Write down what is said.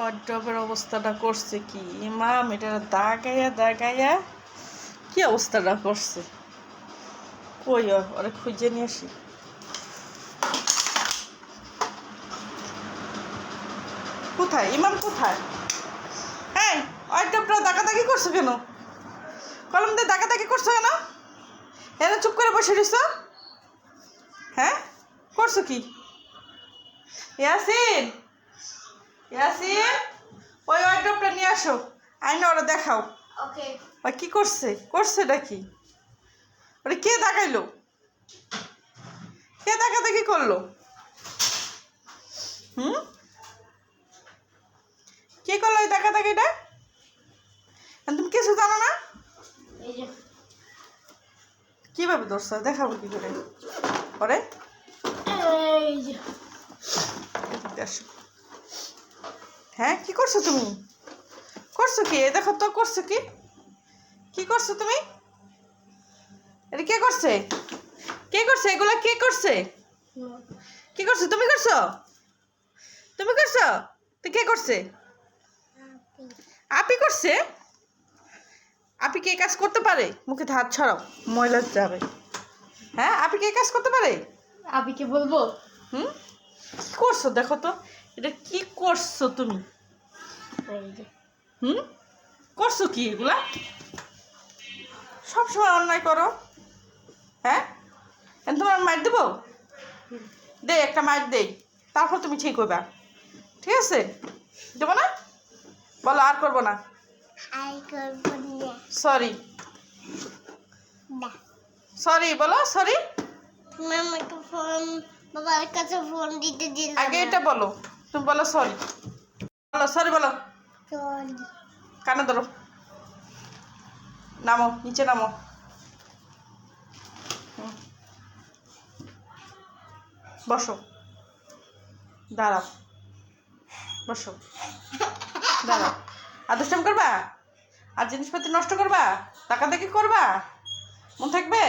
ওয়ার্ড্রপের অবস্থাটা করছে কি? ইমাম এটা দাগাইয়া দাগাইয়া কি অবস্থাটা করছে? কই? ওরে খুঁজে নিয়ে আসি। কোথায়? ইমাম কোথায়? হ্যাঁ ওয়ার্ড্রপটা দাগাদাগি করছ কেন? কলম দিয়ে দাগাদাগি করছ কেন? এরা চুপ করে বসে রইছ? হ্যাঁ? করছ কি? ইয়াসিন! ইয়াসিন ওই ওয়ার্ড্রপটা নিয়ে আসো। আইনা ওরা দেখাও। ওকে ওই কি করছে? করছে এটা কি? ওটা কে দেখাইলো? কে দেখা দেখি করল? হুম? কে করল ওই দেখা দেখিটা তুমি কিছু জানো না? কীভাবে ধরছো? দেখাবো কি করে? পরে এই যে। হ্যাঁ কি করছ তুমি? করছ কি? দেখো তো করছ কি? কি করছ তুমি? এটা কে করছে? কে করছে? এগুলো কে করছে? কি করছ? তুমি করছ? তুমি করছ? তো কে করছে? আপি করছে? আপি কে কাজ করতে পারে? মুখে হাত ছড়াও ময়লা যাবে হ্যাঁ আপি কি কাজ করতে পারে? আবিকে বলব? হুম? করছ দেখো তো। এটা কি করছ তুমি? হুম? করছ কি এগুলা? সবসময় অন্যায় করো। হ্যাঁ? তোমার মার দেবো? দে একটা মার দেই। তারপর তুমি ঠিক হইবা। ঠিক আছে? দেবো না? বলো আর করব না? সরি সরি বলো সরি বাবার কাছে ফোন দিতে আগে এটা বলো। তুমি বলো সরি বলো সরি বলো। কানে ধরো। নামো নিচে নামো। বসো। দাঁড়াও। বসো। দাঁড়াও। আর দুষ্টাম করবা? আর জিনিসপত্র নষ্ট করবা? টাকা দেখি করবা? মন থাকবে?